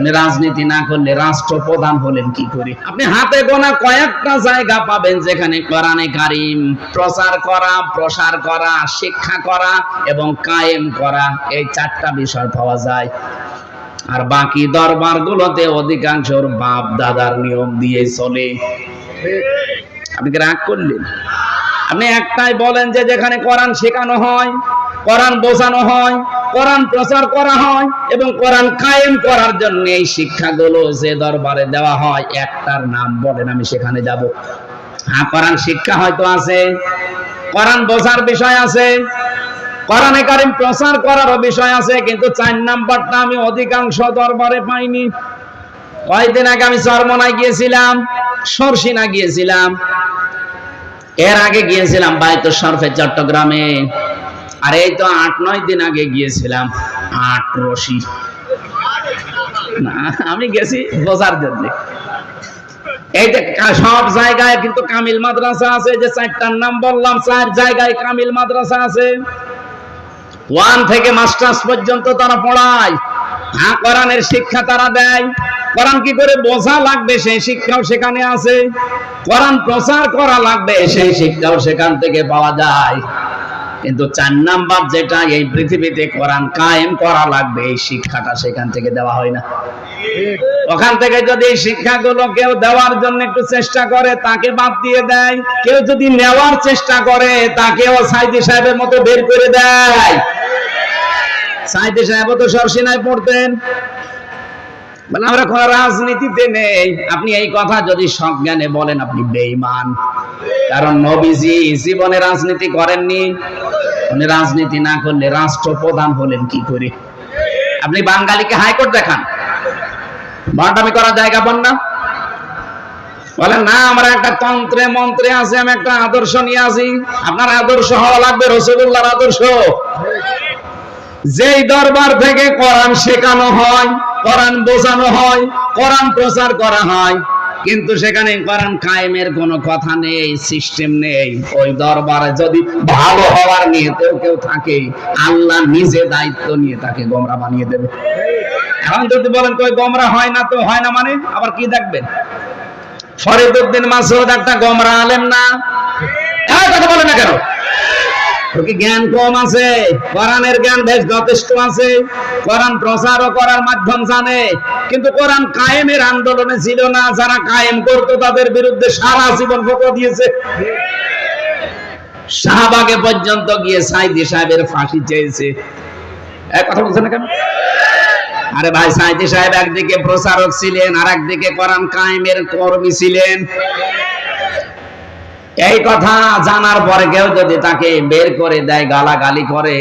রাজনীতি না করলে রাষ্ট্রপ্রধান হলেন কি করে? আপনি হাতে গোনা কয়েকটা জায়গা পাবেন যেখানে কোরআনে কারিম, প্রচার করা, প্রসার করা, শিক্ষা করা এবং কায়েম করা, এই চারটা বিষয় পাওয়া যায়। আর বাকি দরবার গুলোতে অধিকাংশর বাপ দাদার নিয়ম দিয়ে চলে। আপনি রাগ করলেন? আপনি একটাই বলেন যে যেখানে কোরআন শেখানো হয়, কোরআন বোঝানো হয় কোরআন প্রচার করা হয় এবং কোরআন কায়েম করার জন্য এই শিক্ষাগুলো যে দরবারে দেওয়া হয়, একটার নাম বলেন, আমি সেখানে যাব। হ্যাঁ কোরআন শিক্ষা হয়তো আছে, কোরআন বোঝার বিষয় আছে, কোরআনে কারিম প্রচার করারও বিষয় আছে, কিন্তু চার নাম্বারটা আমি অধিকাংশ দরবারে পাইনি। কয়েকদিন আগে আমি চরমনায় গিয়েছিলাম, সরসিনা গিয়েছিলাম, এর আগে গিয়েছিলাম বাইতো সরফে চট্টগ্রামে। আর এই তো আট, নয় দিন আগে গিয়েছিলাম। আট রশি। আমি গেছি বোঝার জন্য। সব জায়গায় কিন্তু কামিল মাদ্রাসা আছে যে চারটার নাম বললাম, চার জায়গায় কামিল মাদ্রাসা আছে। ওয়ান থেকে মাস্টার্স পর্যন্ত তারা পড়ায়। কোরআনের শিক্ষা তারা দেয়। কোরআন কি করে বোঝা লাগবে, সেই শিক্ষাও সেখানে আছে। কোরআন প্রচার করা লাগবে, সেই শিক্ষাও সেখান থেকে পাওয়া যায়। কিন্তু চার নাম্বার যেটা এই পৃথিবীতে কোরআন কায়েম করা লাগবে, এই শিক্ষাটা সেখান থেকে দেওয়া হয় না। ওখান থেকে যদি এই শিক্ষাগুলো কেউ দেওয়ার জন্য একটু চেষ্টা করে, তাকে বাদ দিয়ে দেয়। কেউ যদি নেওয়ার চেষ্টা করে, তাকেও সাইদি সাহেবের মতো বের করে দেয়। সাইদি সাহেব তো সরসিনায় পড়তেন। বলে, আমরা কোনো রাজনীতিতে নেই। আপনি এই কথা যদি সজ্ঞানে বলেন, আপনি বেঈমান। কারণ নবীজি জীবনে রাজনীতি করেননি। উনি রাজনীতি না করলে রাষ্ট্রপ্রধান হলেন কি করে? আপনি বাঙালিকে হাইকোর্ট দেখান। বাটামি করার জায়গা পান না। বলেন, না, আমরা একটা তন্ত্রে মন্ত্রে আছে, আমি একটা আদর্শ নিয়ে আসি আপনার আদর্শ হওয়া লাগবে রসুল্লাহর আদর্শ। যেই দরবার থেকে কোরআন শেখানো হয় কোরআন বোঝানো হয়, কোরআন প্রচার করা হয়, কিন্তু সেখানে কোরআন কায়েমের কোনো কথা নেই সিস্টেম নেই। ওই দরবারে যদি ভালো হওয়ার নিয়েতেও কেউ থাকে, আল্লাহ নিজে দায়িত্ব নিয়ে তাকে গোমরা বানিয়ে দেবে। এখন যদি বলেন, কই গোমরা হয় না তো, হয় না মানে? আবার কি দেখবেন? ফরিদউদ্দিন মাসুদ একটা গোমরা আলেম না এই কথা বলেন না কেন ওর কি জ্ঞান কম আছে? কোরআনের জ্ঞান বেশ যথেষ্ট আছে। কোরআন প্রচারও করার মাধ্যম জানে। কিন্তু কোরআন কায়েমের আন্দোলনে ছিল না। যারা কায়েম করতো, তাদের বিরুদ্ধে সারা জীবন ফটো দিয়েছে। শাহবাগে পর্যন্ত গিয়ে সাইদি সাহেবের ফাঁসি চেয়েছে। এক কথা বলছেন কেন? আরে ভাই, সাইদি সাহেব একদিকে প্রচারক ছিলেন আর একদিকে কোরআন কায়েমের কর্মী ছিলেন। এই কথা জানার পরে কেউ যদি তাকে বের করে দেয়, গালাগালি করে,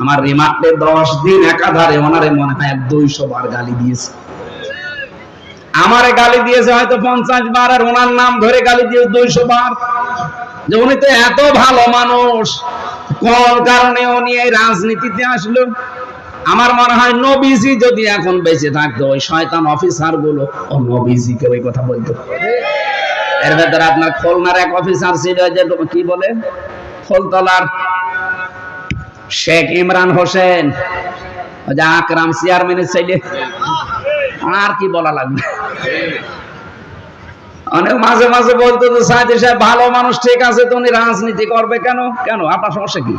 আমার রিমান্ডে দশ দিন একাধারে ওনারে মনে হয় দুইশো বার গালি দিয়েছে। আমারে গালি দিয়েছে হয়তো পঞ্চাশ বার, আর ওনার নাম ধরে গালি দিয়েছে দুইশো বার। যে উনি তো এত ভালো মানুষ, কোন কারণে উনি এই রাজনীতিতে আসলো? আমার মনে হয় নবীজি যদি এখন বেঁচে থাকতো, ওই শয়তান অফিসারগুলো, ও নবীজিকে ওই কথা বলতো। এর ভেতরে আপনার খুলনার এক অফিসার ছিল, যে কি বলে? ফুলতলার শেখ ইমরান হোসেন। যে আকরাম আর কি বলা লাগবে? অনেক মাঝে মাঝে বলতো তো সাহেব, ভালো মানুষ ঠিক আছে তো উনি রাজনীতি করবে কেন? কেন? আপনার সমস্যা কি?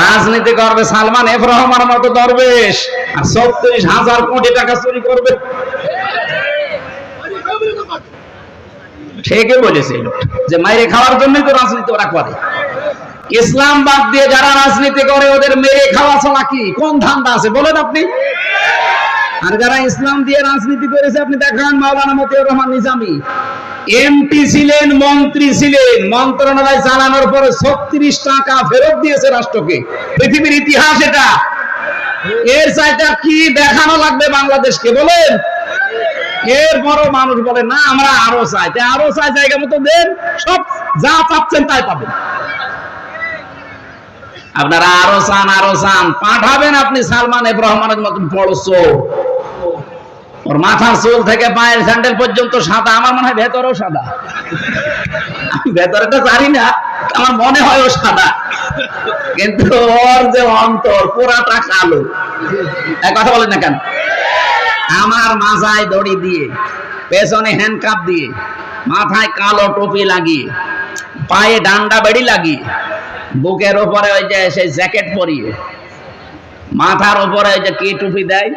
রাজনীতি করবে সালমান এফ রহমান মতো দরবেশ। আর ছত্রিশ হাজার কোটি টাকা চুরি করবে। ঠিকই বলেছে? যে মাইরে খাওয়ার জন্যই তো রাজনীতি ওরা করে। ইসলাম বাদ দিয়ে যারা রাজনীতি করে, ওদের মেরে খাওয়া ছাড়া কি? কোন ধান্দা আছে? বলেন আপনি। আর যারা ইসলাম দিয়ে রাজনীতি করেছে, আপনি দেখান মাওলানা মতিউর রহমান নিজামী। এমপি ছিলেন, মন্ত্রী ছিলেন, মন্ত্রণালয় চালানোর পরে ছত্রিশ টাকা ফেরত দিয়েছে রাষ্ট্রকে। পৃথিবীর ইতিহাস এটা। এর চাইটা কি দেখানো লাগবে বাংলাদেশকে? বলেন। এর বড় মানুষ বলে, না, আমরা আরও চাই। তা আরও চাই জায়গা মতো দেন, সব যা চাচ্ছেন তাই পাবেন। আপনারা আরও চান আরও চান। পাঠাবেন আপনি সালমান ইব্রাহিমের মতন বড় ওর মাথার চুল থেকে পায়ের স্যান্ডেল পর্যন্ত সাদা। আমার মনে হয় ভেতরেও সাদা। ভেতরেটা জানি না, আমার মনে হয় ও সাদা। কিন্তু ওর যে অন্তর পুরাটা কালো। এক কথা বলেন না কেন? আমার মাথায় দড়ি দিয়ে, পেছনে হ্যান্ডকাপ দিয়ে, মাথায় কালো টুপি লাগিয়ে, পায়ে ডান্ডা বেড়ি লাগিয়ে, বুকের ওপরে ওই যে সেই জ্যাকেট পরিয়ে, মাথার ওপরে ওই যে কি টুপি দেয়?